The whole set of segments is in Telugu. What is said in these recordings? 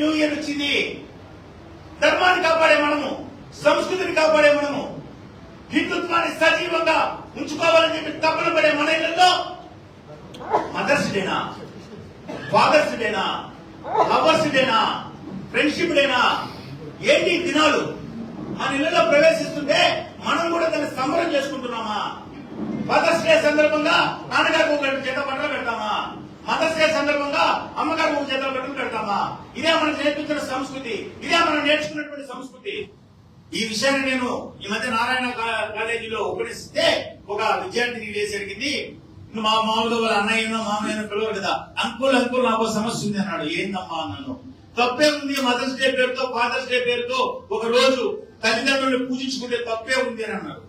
న్యూ ఇయర్ వచ్చింది. ధర్మాన్ని కాపాడే మనము సంస్కృతిని కాపాడే మనము హిందుత్వాన్ని సజీవంగా ఉంచుకోవాలని చెప్పి తపన పడే మన ఇళ్ళలో మదర్స్ డేనా ఫాదర్స్ డేనా లవర్స్ డేనా ఫ్రెండ్షిప్ డేనా ఏంటి దినాలు? మన ఇళ్ళలో ప్రవేశిస్తుంటే మనం కూడా దాన్ని సంబరం చేసుకుంటున్నామా? ఫాదర్స్ డే సందర్భంగా నాన్నగారికి ఒక జత బట్టలు పెడతామా? మదర్స్ డే సందర్భంగా అమ్మగారు మూడు చేత బట్టలు పెడతామా? ఇదే మనం నేర్పించిన సంస్కృతి. ఇదే మనం నేర్చుకున్నటువంటి సంస్కృతి. ఈ విషయాన్ని నేను ఈ మధ్య నారాయణ కాలేజీలో ఉపనిస్తే ఒక విద్యార్థిని వేసి మా మామూలుగా వాళ్ళ అన్నయ్యనో మామయ్యనో పిలవరు కదా? అంకుల్ అంకుల్ నాకు సమస్య ఉంది అన్నాడు. ఏందమ్మా? అన్నాను. తప్పే ఉంది. మదర్స్ డే పేరుతో ఫాదర్స్ డే పేరుతో ఒక రోజు తల్లిదండ్రులను పూజించుకుంటే తప్పే ఉంది అని అన్నాడు.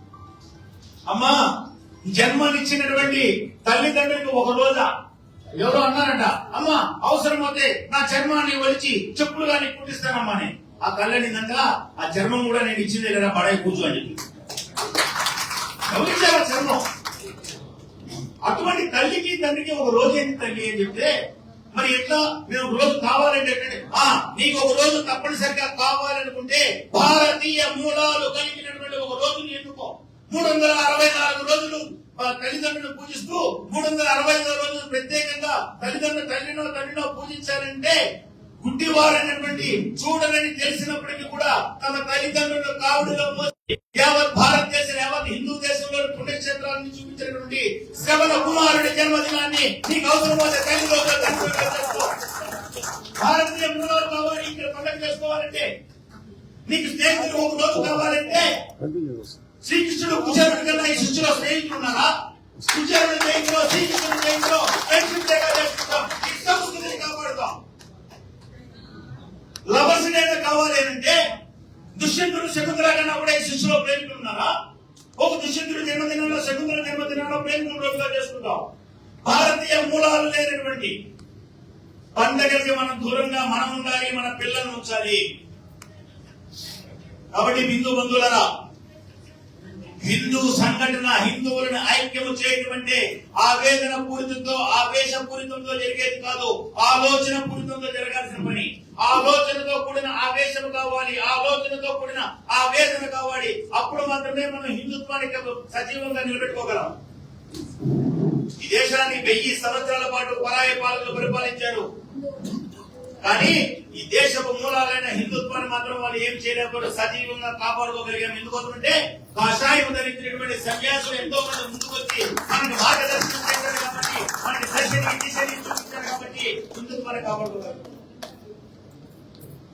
అమ్మా జన్మనిచ్చినటువంటి తల్లిదండ్రులకు ఒక రోజా? ఎవరో అన్నారంట అమ్మా అవసరమైతే నా చర్మాన్ని ఒలిచి చెప్పులు కానీ కుట్టిస్తానమ్మా అని. ఆ కళ్ళనిందాక ఆ చర్మం కూడా నేను ఇచ్చిందే కదా బడాయి కూర్చో అని చెప్పి. చర్మం? అటువంటి తల్లికి తండ్రికి ఒక రోజు ఏంటి తల్లి అని చెప్తే మరి ఎట్లా? నేను ఒక రోజు కావాలంటే ఆ నీకు ఒక రోజు తప్పనిసరిగా కావాలనుకుంటే భారతీయ మూలాలు కలిగినటువంటి ఒక రోజుని ఎన్నుకో. మూడు వందల అరవై నాలుగు రోజులు తల్లిదండ్రులు పూజిస్తూ మూడు వందల అరవై ఐదో రోజులు ప్రత్యేకంగా తల్లిదండ్రులు తల్లినో తల్లినో పూజించారంటే గుడ్డివారైనటువంటి చూడనని తెలిసినప్పటికీ కూడా తమ తల్లిదండ్రుల కావుడిలో యావత్ భారతదేశం యావత్ హిందూ దేశంలో పుణ్యక్షేత్రాన్ని చూపించినటువంటి శ్రవణ కుమారుడి జన్మదినాన్ని నీకు అవసరమైతే తల్లిలో భారతీయ మూలాలు కావాలి ఇక్కడ పండుగ చేసుకోవాలంటే నీకు స్నేహితులు ఒక రోజు కావాలంటే శ్రీకృష్ణుడు కుచేరుడు కన్నా ఈ సృష్టిలో స్నేహితులు ఉన్నారా? కుచేరుడు జయంతిలో శ్రీకృష్ణుడు జయంతిలో ఫ్రెండ్షిప్ డేగా చేసుకుంటాం ఈ సంస్కృతిని కాపాడుతాం లవర్స్ డేగా కావాలి అంటే దుష్యంతుడు శకుంతల కన్నా కూడా ఈ సృష్టిలో ప్రేమికులు ఉన్నారా? ఒక దుష్యంతుడు జన్మదినంలో శకుంతల జన్మదినంలో ప్రేమికులు రోజుగా చేసుకుంటాం. భారతీయ మూలాలు లేనటువంటి పండగలకి మనం దూరంగా మనం ఉండాలి మన పిల్లలను ఉంచాలి. కాబట్టి బిందు బంధువులరా హిందూ సంఘటన హిందువులను ఐక్యము చేయడం అంటే ఆవేదన పూరితంతో ఆవేశ పూరితంతో జరిగేది కాదు. ఆలోచన పూరితంతో జరగాల్సిన పని. ఆలోచనతో కూడిన ఆవేశం కావాలి. ఆలోచనతో కూడిన ఆవేదన కావాలి. అప్పుడు మాత్రమే మనం హిందుత్వానికి సజీవంగా నిలబెట్టుకోగలం. ఈ దేశాన్ని వెయ్యి సంవత్సరాల పాటు పరాయ పాలన పరిపాలించారు. కానీ ఈ దేశపు మూలాలైన హిందుత్వాన్ని మాత్రం వాళ్ళు ఏం చేయలేకపోతే సజీవంగా కాపాడుకోగలిగాం. ఎందుకోసమంటే కాషాయం ధరించినటువంటి సన్యాసులు ఎంతో మంది ముందుకొచ్చి మనకి మార్గదర్శనం చేశారు కాబట్టి మనకి దర్శనం చూపించారు కాబట్టి హిందుత్వాన్ని కాపాడుకోగలం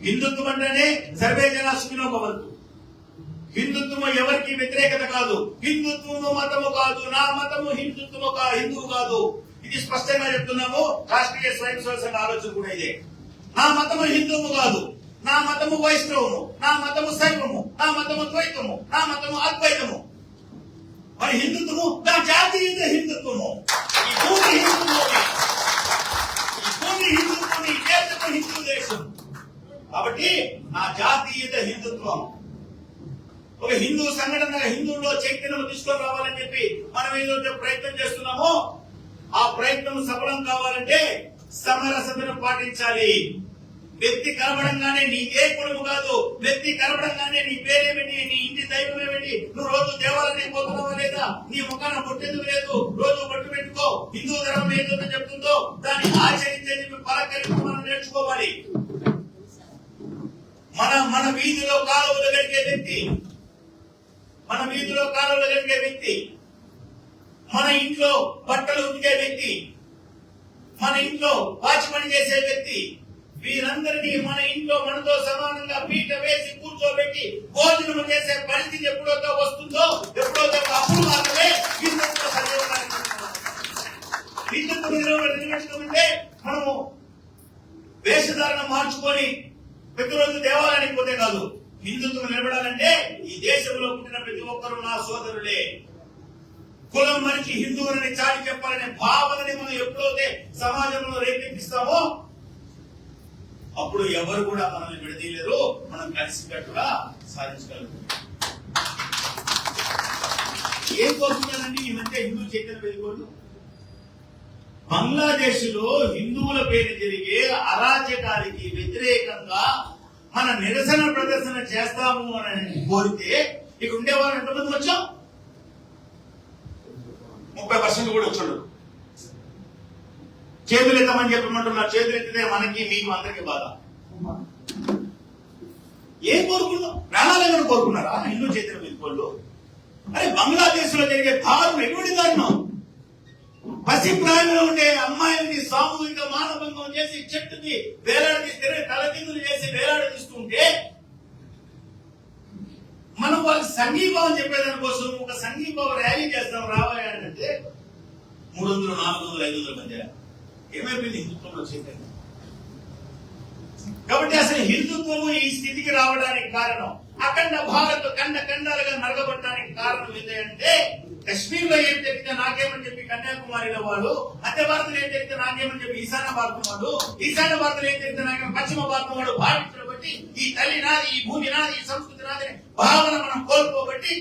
హిందుత్వం అంటేనే సర్వే జనా సుఖినో భవంతు. హిందుత్వము ఎవరికి వ్యతిరేకత కాదు. హిందుత్వము మతము కాదు. నా మతము హిందుత్వము కా హిందువు కాదు. ఇది స్పష్టంగా చెప్తున్నాము. రాష్ట్రీయ స్వయం సంస్థ ఆలోచన కూడా ఇదే. నా మతము హిందువు కాదు. నా మతము వైష్ణవము నా మతము శైవము నా మతము ద్వైతము నా మతము అద్వైతము. మరి హిందుత్వము? నా జాతీయత హిందుత్వము. ఈ భూమి హిందుత్వమే. ఈ భూమి హిందుత్వము ఈ దేశము హిందూ దేశం. కాబట్టి నా జాతీయత హిందుత్వం. ఒక హిందూ సంఘటన హిందువుల్లో చైతన్యం తీసుకొని రావాలని చెప్పి మనం ఏదైతే ప్రయత్నం చేస్తున్నామో ఆ ప్రయత్నం సఫలం కావాలంటే సమరసతను పాటించాలి. వ్యక్తి కనబడంగానే నీ ఏ కులము కాదు. వ్యక్తి కనబడంగానే నీ పేరేమిటి? నీ ఇంటి దైవం ఏమిటి? నువ్వు రోజు దేవాలయం పోతున్నావా లేదా? నీ ముఖాన పొట్టెందుకు లేదు? రోజు పట్టు పెట్టుకో. హిందూ ధర్మం ఏదైతే చెప్తుందో దాన్ని ఆచరించేది పలకరించి మనం నేర్చుకోవాలి. మన మన వీధిలో కాలువలు గడిగే వ్యక్తి. మన వీధిలో కాలువలు గడిగే వ్యక్తి. మన ఇంట్లో బట్టలు ఉతికే వ్యక్తి. మన ఇంట్లో వాచి పని చేసే వ్యక్తి. వీరందరినీ మన ఇంట్లో మనతో సమానంగా పీట వేసి కూర్చోబెట్టి భోజనం చేసే పరిస్థితి ఎప్పుడైతే వస్తుందో ఎప్పుడైతే అప్పుడు మాత్రమే హిందుత్వ సజీవకాన్ని హిందుత్వ మనము వేషధారణ మార్చుకొని ప్రతిరోజు దేవాలయానికి పోతే కాదు హిందుత్వం నిలబడాలంటే ఈ దేశంలో పుట్టిన ప్రతి ఒక్కరూ నా సోదరులే. కులం మనిషి హిందువులని చాటి చెప్పాలనే భావనని మనం ఎప్పుడైతే సమాజంలో రేపిస్తామో అప్పుడు ఎవరు కూడా మనల్ని విడదీయలేరు. మనం కలిసికట్టుగా సాధించగలుగుతాం. ఏం కోరుతున్నానండి ఈ మధ్య హిందూ చైతన్య వేదికలు బంగ్లాదేశ్లో హిందువుల పేరు జరిగే అరాచకానికి వ్యతిరేకంగా మన నిరసన ప్రదర్శన చేస్తాము అని కోరితే ఇక్కడ ఉండేవారు ఎంతమంది వచ్చాం? ముప్పై పర్సెంట్ కూడా వచ్చాడు. చేతులు ఎత్తమని చెప్పమంటున్నారు చేతులు ఎత్తితే మనకి మీకు అందరికి బాధ. ఏం కోరుకున్నాం? ప్రాణాలను కోరుకున్నారా? హిందూ చేతుల మీద అరే బంగ్లాదేశ్లో జరిగే దారుణం ఎటువంటి దారుణం? పసి ప్రాయంలో ఉండే అమ్మాయిని సామూహిక మానభంగం చేసి చెట్టుకి వేలాడి తలకిందులు చేసి వేలాడదీస్తుంటే మనం వాళ్ళకి సంఘీభావం చెప్పేదాని కోసం ఒక సంఘీభావ ర్యాలీ చేస్తాం రావాలి అంటే మూడు వందలు నాలుగు వందలు ఐదు వందల మధ్య. ఏమైపోయింది హిందుత్వంలో చైతన్యం కాబట్టి అసలు హిందుత్వము ఈ స్థితికి రావడానికి కారణం అఖండ భారత్ ఖండ ఖండాలుగా నరగబట్టడానికి కారణం ఏంటంటే కశ్మీర్లో ఏం జరిగితే నాకేమని చెప్పి కన్యాకుమారిలో వాళ్ళు మధ్య భారత్లో ఏం జరిగితే నాకేమని చెప్పి ఈశాన్య భారతం వాడు ఈశాన్య భారత్లో ఏం జరిగితే నాకేమో పశ్చిమ భారతం వాడు భావించడం బట్టి ఈ తల్లి నాది ఈ భూమి నాది ఈ సంస్కృతి నాది భావన మనం కోల్పోబట్టి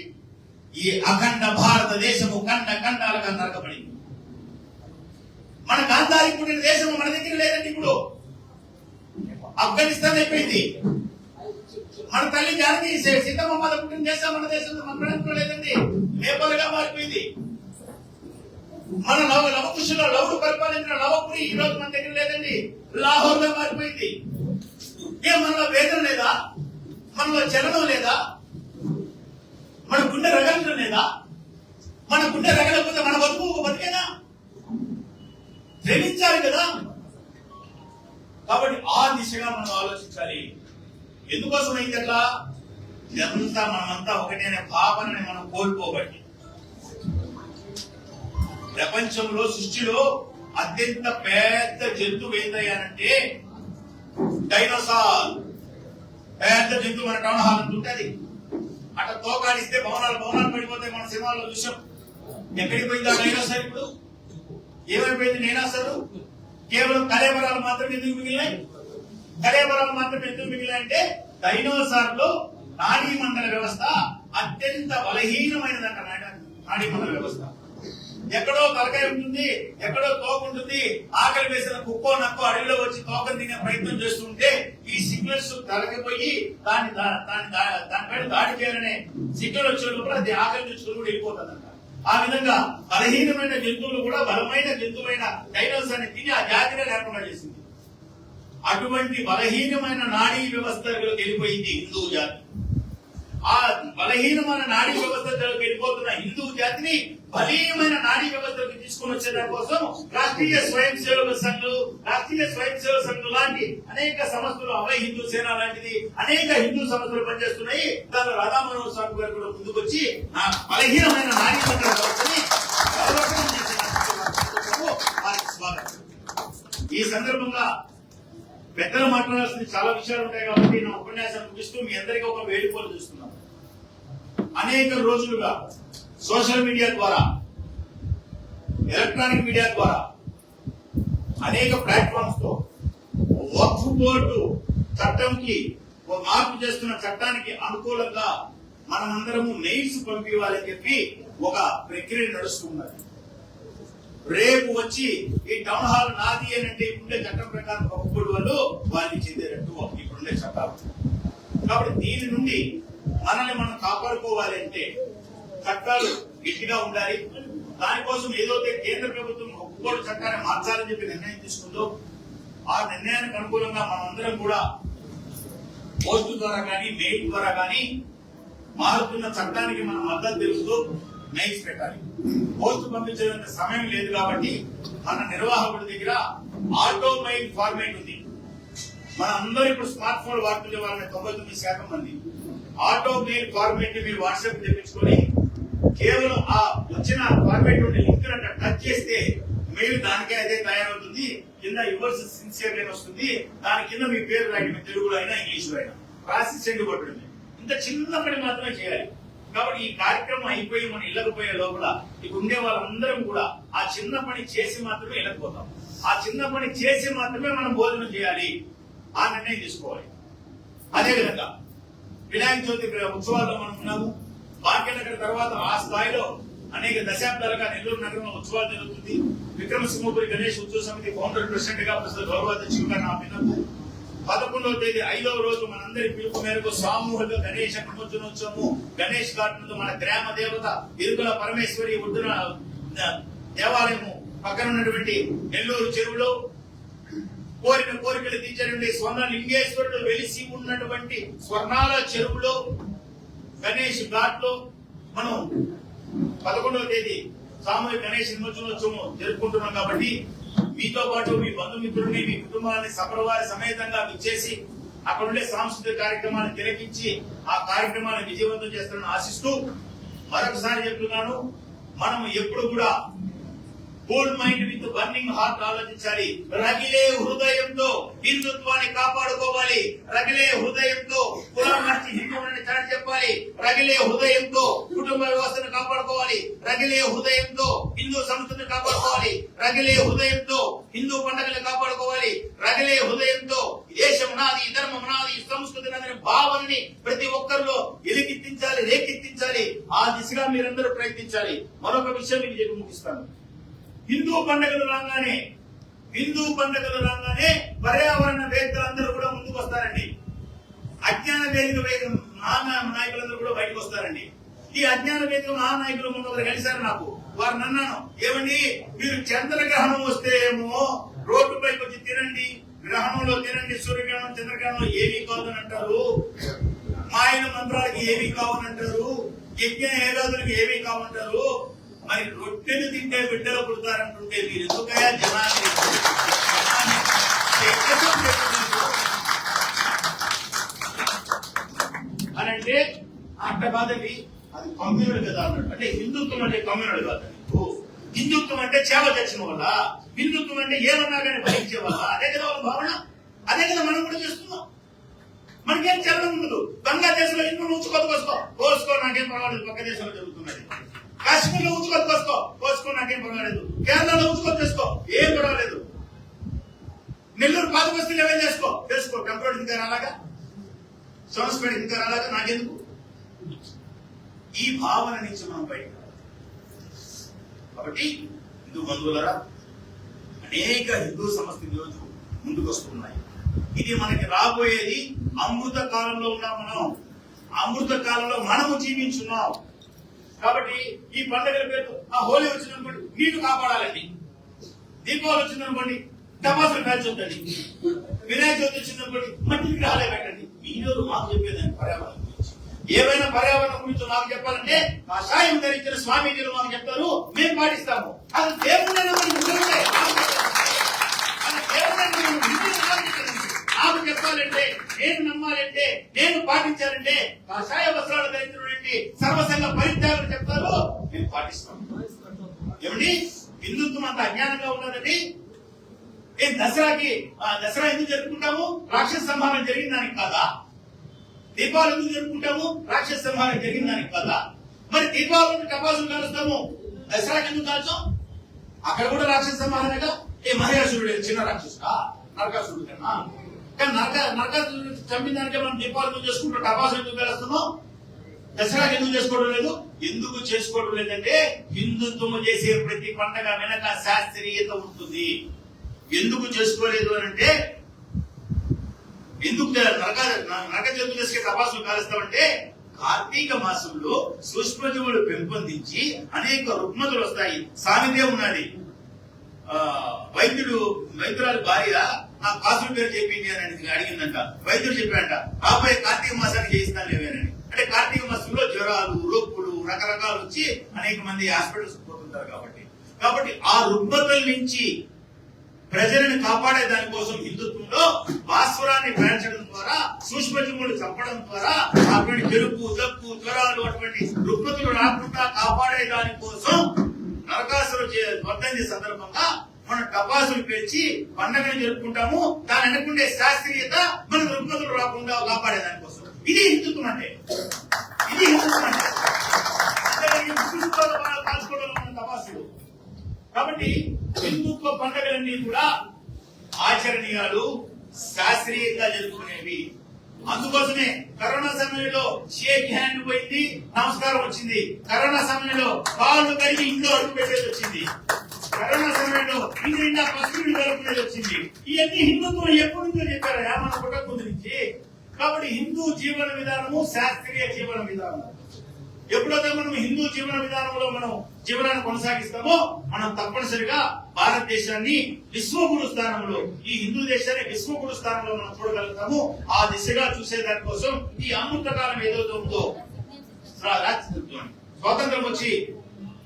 ఈ అఖండ భారతదేశము ఖండ ఖండాలుగా నరకబడింది. మన గాంధారి పుట్టిన దేశం మన దగ్గర లేదండి ఇప్పుడు. ఆఫ్ఘనిస్తాన్ అయిపోయింది. మన తల్లి జానకి సీతమ్మ పుట్టిన దేశం మన దేశంలో మన లేదండి. నేపాల్గా మారిపోయింది. మన లవ లవకుశలో లవుడు పరిపాలించిన లవపురి ఈ రోజు మన దగ్గర లేదండి. లాహోర్గా మారిపోయింది. ఏ మనలో వేదన లేదా? మనలో చలనం లేదా? మన గుండె రగలడం లేదా? మన గుండె రగలకపోతే మన బతుకు ఒక బతికేనా? ప్రేమించాలి కదా. కాబట్టి ఆ దిశగా మనం ఆలోచించాలి. ఎందుకోసం అయింది అట్లా? ఇదంతా మనమంతా ఒకటేనే భావనని మనం కోల్పోబట్టి. ప్రపంచంలో సృష్టిలో అత్యంత పెద్ద జంతువు ఏంటంటే డైనోసార్. పెద్ద జంతువు మన టౌన్ హాల్ ఉంటుంది అట్లా తోకాడిస్తే భవనాలు భవనాలు పడిపోతాయి మన సినిమాల్లో చూసాం. ఎక్కడికి పోయింది ఆ డైనోసార్ ఇప్పుడు? ఏమైపోయింది? డైనోసార్ కేవలం కలేబరాలు మాత్రం ఎందుకు మిగిలినాయి? కలేబరాలు మాత్రం ఎందుకు మిగిలినాయి అంటే డైనోసార్లో నాడీ మండల వ్యవస్థ అత్యంత బలహీనమైనదంట నాడీ మండల వ్యవస్థ. ఎక్కడో తలకాయ ఉంటుంది ఎక్కడో తోక ఉంటుంది ఆకలి వేసిన కుక్కో నక్కో అడవిలో వచ్చి తోకను తినే ప్రయత్నం చేస్తుంటే ఈ సిగ్నల్స్ తలకిపోయి దాన్ని దా- దా- దానిపైన దాడి చేయాలనే సిగ్నల్ వచ్చే లోపల అది ఆకలి చూసుకుని కూడా వెళ్ళిపోతుంది ఆ విధంగా బలహీనమైన జంతువులు కూడా బలమైన జంతువులైన డైనోస్ని తిని ఆ జాతినే లేకుండా చేసింది. అటువంటి బలహీనమైన నాడీ వ్యవస్థ వెళ్ళిపోయింది హిందూ జాతి. ఆ బలహీనమైన నాడీ వ్యవస్థలోకి వెళ్ళిపోతున్న హిందూ జాతిని బలీయమైన నాడీ వ్యవస్థలోకి తీసుకొని వచ్చే కోసం రాష్ట్రీయ స్వయం సేవక సంఘులు రాష్ట్రీయ స్వయం సేవక సంఘం లాంటి అనేక సంస్థలు అభయ హిందూ సేన లాంటిది అనేక హిందూ సంస్థలు పనిచేస్తున్నాయి. దానిలో రాధామోహన్ స్వామి గారు కూడా ముందుకొచ్చి ఆ బలహీనమైన నాడీ వ్యవస్థని ఈ సందర్భంగా పెద్దలు మాట్లాడాల్సిన చాలా విషయాలు ఉంటాయి కాబట్టి నా ఉపన్యాసం ముగిస్తూ మీ అందరికీ ఒక వేడుకోలు చూస్తున్నాం. అనేక రోజులుగా సోషల్ మీడియా ద్వారా ఎలక్ట్రానిక్ మీడియా ద్వారా అనేక ప్లాట్ఫామ్స్తో వక్ఫ్ బోర్డు చట్టంకి ఒక మార్పు చేస్తున్న చట్టానికి అనుకూలంగా మనమందరము మెయిల్స్ పంపించాలని చెప్పి ఒక ప్రక్రియ నడుస్తున్నది రేపు వచ్చి ఈ టౌన్ హాల్ నాది అని అంటే ఇప్పుడే చట్టం ప్రకారం ఒప్పుకోడు వాళ్ళు వారికి చెందేటట్టు ఇప్పుడుండే చట్టాలు. కాబట్టి దీని నుండి మనల్ని మనం కాపాడుకోవాలి అంటే చట్టాలు గట్టిగా ఉండాలి. దానికోసం ఏదైతే కేంద్ర ప్రభుత్వం ఒక్కొక్కటి చట్టాన్ని మార్చాలని చెప్పి నిర్ణయం తీసుకుందో ఆ నిర్ణయానికి అనుకూలంగా మనందరం కూడా పోస్టు ద్వారా కానీ మెయిల్ ద్వారా కానీ మారుతున్న చట్టానికి మనం మద్దతు తెలుపుతూ మెయిల్స్ పెట్టాలి. పోస్ట్ పంపించేంత సమయం లేదు కాబట్టి మన నిర్వాహకుడి దగ్గర ఆటోమైల్ ఫార్మేట్ ఉంది. మన అందరూ ఇప్పుడు స్మార్ట్ ఫోన్ వాడుతుండే వాళ్ళని తొంభై తొమ్మిది శాతం మంది. ఆటోమైల్ ఫార్మేట్ని మీరు వాట్సాప్ తెప్పించుకొని కేవలం ఆ వచ్చిన ఫార్మేట్ నుండి లింక్ టచ్ చేస్తే మెయిల్ దానికే అదే తయారవుతుంది. కింద యువర్స్ సిన్సియర్ అని వస్తుంది. దాని కింద మీ పేరు రాయండి తెలుగులో అయినా ఇంగ్లీష్లో అయినా. రాసి సెండ్ కొట్టండి ఇంత చిన్న పని మాత్రమే చేయాలి. కాబట్టి ఈ కార్యక్రమం అయిపోయి మనం ఇళ్ళకపోయే లోపల ఇప్పుడు ఉండే వాళ్ళందరం కూడా ఆ చిన్న పని చేసి మాత్రమే ఇళ్ళకపోతాం ఆ చిన్న పని చేసి మాత్రమే మనం భోజనం చేయాలి. ఆ నిర్ణయం తీసుకోవాలి. అదే విధంగా వినాయక చవితి ఉత్సవాల్లో మనం ఉన్నాము. భాగ్యనగర్ తర్వాత ఆ స్థాయిలో అనేక దశాబ్దాలుగా నెల్లూరు నగరంలో ఉత్సవాలు జరుగుతుంది. విక్రమసింహపురి గణేష్ ఉత్సవ సమితి ఫౌండర్ ప్రెసిడెంట్గా ప్రస్తుత గౌరవాధ్యక్షులుగా నా పిన్నకు పదకొండవ తేదీ ఐదవ రోజు మనందరి పిలుపు మేరకు సామూహిక గణేష నిమజ్జనోత్సవము గణేష్ ఘాట్ మన గ్రామ దేవత ఇరుకుల పరమేశ్వరి ఉద్దున దేవాలయము పక్కన ఉన్నటువంటి నెల్లూరు చెరువులో కోరిన కోరికలు తీర్చేటువంటి స్వర్ణ లింగేశ్వరుడు వెలిసి ఉన్నటువంటి స్వర్ణాల చెరువులో గణేష్ ఘాట్లో మనం పదకొండవ తేదీ సామూహిక గణేష్ నిమజ్జనోత్సవం జరుపుకుంటున్నాం కాబట్టి మీతో పాటు మీ బంధుమిత్రుల్ని మీ కుటుంబాన్ని సఫలవారి సమేతంగా విచ్చేసి అక్కడ ఉండే సాంస్కృతిక కార్యక్రమాన్ని తిలకించి ఆ కార్యక్రమాన్ని విజయవంతం చేస్తారని ఆశిస్తూ మరొకసారి చెప్తున్నాను మనం ఎప్పుడు కూడా cool mind with burning heart ఆలోచించాలి. రగిలే హృదయంతో హిందుత్వాన్ని కాపాడుకోవాలి. రగిలే హృదయంతో కులం హిందువులని చాటి చెప్పాలి. రగిలే హృదయంతో కుటుంబ వ్యవస్థను కాపాడుకోవాలి. రగిలే హృదయంతో హిందూ సంస్కృతిని కాపాడుకోవాలి. రగిలే హృదయంతో హిందూ పండుగలు కాపాడుకోవాలి. రగిలే హృదయంతో దేశం నాది ధర్మం నాది సంస్కృతి నాది భావనని ప్రతి ఒక్కరిలో ఎలికెత్తించాలి రేకెత్తించాలి. ఆ దిశగా మీరందరూ ప్రయత్నించాలి. మరొక విషయం మీకు చెప్పి ముగిస్తాను. హిందూ పండుగలు రాగానే హిందూ పండుగలు రాగానే పర్యావరణ వేత్తలందరూ కూడా ముందుకు వస్తారండి. అజ్ఞాన వేదిక వేదిక మహా నాయకులందరూ కూడా బయటకు వస్తారండి. ఈ అజ్ఞాన వేదిక మహానాయకులు మొన్న కలిశారు నాకు. వారిని అన్నాను ఏమండి? మీరు చంద్రగ్రహణం వస్తే ఏమో రోడ్డుపైకి వచ్చి తినండి. గ్రహణంలో తినండి. సూర్యగ్రహణం చంద్రగ్రహణం ఏమీ కాదని అంటారు మాయన మంత్రాలకి ఏమీ కావని అంటారు యజ్ఞ ఏడాదులకి ఏమీ కావంటారు మరి రొట్టెలు తింటే బిడ్డలు పుడతారంటుంటే మీరు ఎందుకయా జనాన్ని? అని అంటే అట్ట కాదండి అది కమ్యూనుడు కదా అన్నాడు అంటే హిందుత్వం అంటే కమ్యూనుడు కాదు. హిందుత్వం అంటే చేవ తెచ్చిన వల్ల హిందుత్వం అంటే ఏమన్నా కానీ భరించే వల్ల అదే కదా వాళ్ళ భావన. అదే కదా మనం కూడా చేస్తున్నాం. మనకేం చలనం ఉండదు. బంగ్లాదేశ్లో ఇంట్లో ఉంచుకోదు కోసుకో కోసుకో నాకేం పర్వాలేదు. పక్క దేశంలో జరుగుతున్నది. కాశ్మీర్లో ఉంచుకొని కోసుకో కోసుకో నాకేం పర్వాలేదు. కేరళలో ఉంచుకొని చేసుకో ఏం పర్వాలేదు. నెల్లూరు పాత బస్తీలు ఏమేం చేసుకో తెలుసుకో కంప్యూటర్ ఇంకా రాలాగా సోనస్పేట ఇంకా రాలాగా నాకెందుకు? ఈ భావన నుంచి మనం బయట కాబట్టి హిందూ బంధువులరా అనేక హిందూ సంస్థలు ఈరోజు ముందుకు వస్తున్నాయి. ఇది మనకి రాబోయేది అమృత కాలంలో ఉన్నాం మనం. అమృత కాలంలో మనము జీవించున్నాం. కాబట్టి ఈ పండుగల పేరు ఆ హోలీ వచ్చిందనుకోండి నీళ్ళు కాపాడాలండి. దీపావళి వచ్చిందనుకోండి టపాసులు పేల్చొద్దండి వినాయక చవితి వచ్చిందనుకోండి మట్టి విగ్రహాలే పెట్టండి. మీరు మాకు చెప్పేదాన్ని పర్యావరణం. ఏమైనా ఏవైనా పర్యావరణం గురించి మాకు చెప్పాలంటే కషాయం సాయం ధరించిన స్వామీజీలు మాకు చెప్తారు మేము పాటిస్తాము. అది దేవుడైనా నాకు చెప్పాలంటే నేను నమ్మాలంటే నేను పాటించాలంటే కషాయ వస్త్రాలు ధరించినటువంటి సర్వసంగ పరిత్యాగం చెప్తారు మేము పాటిస్తాం. ఏమండి? హిందుత్వం అంత అజ్ఞానంగా ఉన్నదండి. ఏ దసరాకి ఆ దసరా ఎందుకు జరుపుకుంటాము? రాక్షస సంహారం జరిగిన దానికి కాదా? దీపావళి ఎందుకు జరుపుకుంటాము రాక్షస సంహారం జరిగిన దానికి కాదా మరి దీపావళి టపాసులు కాలుస్తాము దసరాకి ఎందుకు కాల్చాం? అక్కడ కూడా రాక్షస సంహారమేగా ఏ మహిళాసురుడు చిన్న రాక్షసుడా? నరకాసురుడు కన్నా కానీ నరక నరకాసురుడు చంపిన దానికే మనం దీపావళి ఎందుకు చేసుకుంటాం టపాసులు ఎందుకు కాలుస్తున్నాం దసరాకి ఎందుకు చేసుకోవడం లేదు? ఎందుకు చేసుకోవడం లేదంటే హిందుత్వం చేసే ప్రతి పండగ వెనక శాస్త్రీయత ఉంటుంది. ఎందుకు చేసుకోలేదు అని అంటే ఎందుకు నరక నరక జంతు తపాసులు కాలుస్తామంటే కార్తీక మాసంలో సూక్ష్మజీవులు పెంపొందించి అనేక రుగ్మతులు వస్తాయి. సామెతే ఉన్నది. ఆ, వైద్యుడు వైద్యురాలు భార్య నా పాసులు పేరు చెప్పింది అని అడిగిందంట. వైద్యుడు చెప్పాడంట ఆపై కార్తీక మాసాన్ని చేయిస్తాను లేవేనని అంటే కార్తీక మాసంలో జ్వరాలు రొప్పులు రకరకాలు వచ్చి అనేక మంది హాస్పిటల్స్ పోతుంటారు కాబట్టి. కాబట్టి ఆ రుగ్మతుల నుంచి ప్రజలను కాపాడే దానికోసం హిందుత్వంలో భాస్వరాన్ని పేర్చడం ద్వారా సూక్ష్మజీవులు చంపడం ద్వారా అటువంటి జలుబు దగ్గు జ్వరాలు అటువంటి రుగ్మతులు రాకుండా కాపాడే దానికోసం నరకాసులు చే- వర్ధంతి సందర్భంగా మనం టపాసులు పేర్చి పండగను జరుపుకుంటాము. దాని అనుకుండే శాస్త్రీయత మన రుగ్మతులు రాకుండా కాపాడే దానికోసం ఇది హిందుత్వం అంటే. ఇది హిందుత్వం అంటే. మనం కాల్చుకోవడం మన తపాసులు కాబట్టి హిందుత్వ పండుగలన్నీ కూడా ఆచరణీయాలు శాస్త్రీయంగా జరుపుకునేవి. అందుకోసమే కరోనా సమయంలో షేక్ హ్యాండ్ పోయింది నమస్కారం వచ్చింది. కరోనా సమయంలో కాళ్ళు కలిగి ఇంట్లో అడుగు పెట్టేది వచ్చింది. కరోనా సమయంలో ఇంటి నిండా పసుపు జరుపుకునేది వచ్చింది. ఇవన్నీ హిందుత్వం ఎప్పుడు ఉందో చెప్పారా? మన పుట్టక నుంచి. కాబట్టి హిందూ జీవన విధానము శాస్త్రీయ జీవన విధానం. ఎప్పుడైతే మనం హిందూ జీవన విధానంలో మనం జీవనాన్ని కొనసాగిస్తామో మనం తప్పనిసరిగా భారతదేశాన్ని విశ్వగురు స్థానంలో ఈ హిందూ దేశాన్ని విశ్వగురు స్థానంలో మనం చూడగలుగుతాము. ఆ దిశగా చూసే దానికోసం ఈ అమృత కాలం ఏదైతే ఉందో స్వాతంత్రం వచ్చి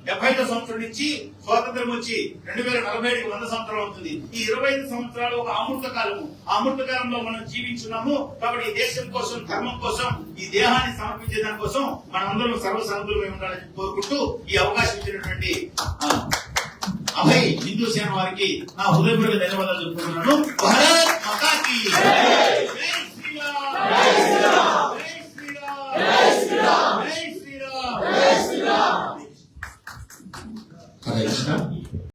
డెబ్బై ఐదు సంవత్సరం నుంచి స్వాతంత్రం వచ్చి రెండు వేల నలభై ఐదు వంద సంవత్సరాలు అవుతుంది. ఈ ఇరవై ఐదు సంవత్సరాలు ఒక అమృత కాలము. ఆ అమృత కాలంలో మనం జీవించున్నాము. కాబట్టి ఈ దేశం కోసం ధర్మం కోసం ఈ దేహాన్ని సమర్పించే దానికోసం మనందరం సర్వసంతులమై ఉండాలని కోరుకుంటూ ఈ అవకాశం ఇచ్చినటువంటి అభయ్ హిందూ సేన వారికి నా హృదయపూర్వక ధన్యవాదాలు చెప్పుకుంటున్నాను. Bharat parabéns, tá?